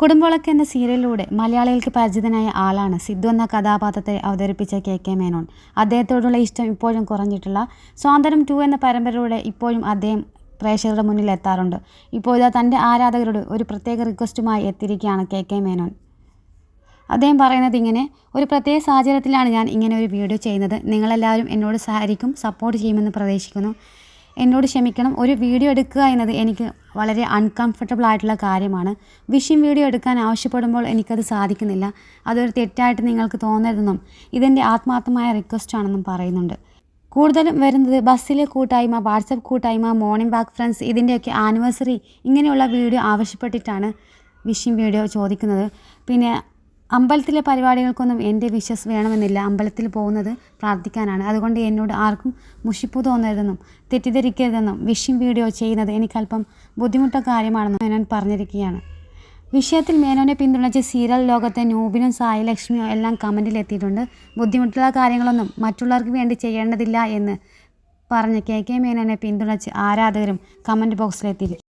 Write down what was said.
കുടുംബവിളക്ക് എന്ന സീരിയലിലൂടെ മലയാളികൾക്ക് പരിചിതനായ ആളാണ് സിദ്ധു എന്ന കഥാപാത്രത്തെ അവതരിപ്പിച്ച കെ കെ മേനോൻ. അദ്ദേഹത്തോടുള്ള ഇഷ്ടം ഇപ്പോഴും കുറഞ്ഞിട്ടില്ല സ്വാതന്ത്ര്യം ടു എന്ന പരമ്പരയിലൂടെ ഇപ്പോഴും അദ്ദേഹം പ്രേക്ഷകരുടെ മുന്നിൽ എത്താറുണ്ട്. ഇപ്പോൾ ഇതാ തന്റെ ആരാധകരോട് ഒരു പ്രത്യേക റിക്വസ്റ്റുമായി എത്തിയിരിക്കുകയാണ് കെ കെ മേനോൻ. അദ്ദേഹം പറയുന്നത് ഇങ്ങനെ ഒരു പ്രത്യേക സാഹചര്യത്തിലാണ് ഞാൻ ഇങ്ങനെ ഒരു വീഡിയോ ചെയ്യുന്നത്. നിങ്ങളെല്ലാവരും എന്നോട് സഹായിക്കും സപ്പോർട്ട് ചെയ്യുമെന്ന് പ്രതീക്ഷിക്കുന്നു. എന്നോട് ക്ഷമിക്കണം. ഒരു വീഡിയോ എടുക്കുക എന്നത് എനിക്ക് വളരെ അൺകംഫർട്ടബിൾ ആയിട്ടുള്ള കാര്യമാണ്. വിഷയം വീഡിയോ എടുക്കാൻ ആവശ്യപ്പെടുമ്പോൾ എനിക്കത് സാധിക്കുന്നില്ല. അതൊരു തെറ്റായിട്ട് നിങ്ങൾക്ക് തോന്നരുതെന്നും ഇതെന്റെ ആത്മാർത്ഥമായ റിക്വസ്റ്റ് ആണെന്നും പറയുന്നുണ്ട്. കൂടുതലും വരുന്നത് ബസ്സിലെ കൂട്ടായ്മ വാട്സപ്പ് കൂട്ടായ്മ മോർണിംഗ് വാക്ക് ഫ്രണ്ട്സ് ഇതിന്റെയൊക്കെ ആനിവേഴ്സറി ഇങ്ങനെയുള്ള വീഡിയോ ആവശ്യപ്പെട്ടിട്ടാണ് വിഷയം വീഡിയോ ചോദിക്കുന്നത്. പിന്നെ അമ്പലത്തിലെ പരിപാടികൾക്കൊന്നും എന്റെ വിശ്വസ് വേണമെന്നില്ല. അമ്പലത്തിൽ പോകുന്നത് പ്രാർത്ഥിക്കാനാണ്. അതുകൊണ്ട് എന്നോട് ആർക്കും മുഷിപ്പു തോന്നരുതെന്നും തെറ്റിദ്ധരിക്കരുതെന്നും വിഷിംഗ് വീഡിയോ ചെയ്യുന്നത് എനിക്കല്പം ബുദ്ധിമുട്ട കാര്യമാണെന്നും മേനോൻ പറഞ്ഞിരിക്കുകയാണ്. വിഷയത്തിൽ മേനോനെ പിന്തുണച്ച് സീരിയൽ ലോകത്തെ നൂബിനും സായി ലക്ഷ്മിയോ എല്ലാം കമന്റിലെത്തിയിട്ടുണ്ട്. ബുദ്ധിമുട്ടുള്ള കാര്യങ്ങളൊന്നും മറ്റുള്ളവർക്ക് വേണ്ടി ചെയ്യേണ്ടതില്ല എന്ന് പറഞ്ഞ് കെ കെ മേനോനെ പിന്തുണച്ച് ആരാധകരും കമന്റ് ബോക്സിലെത്തി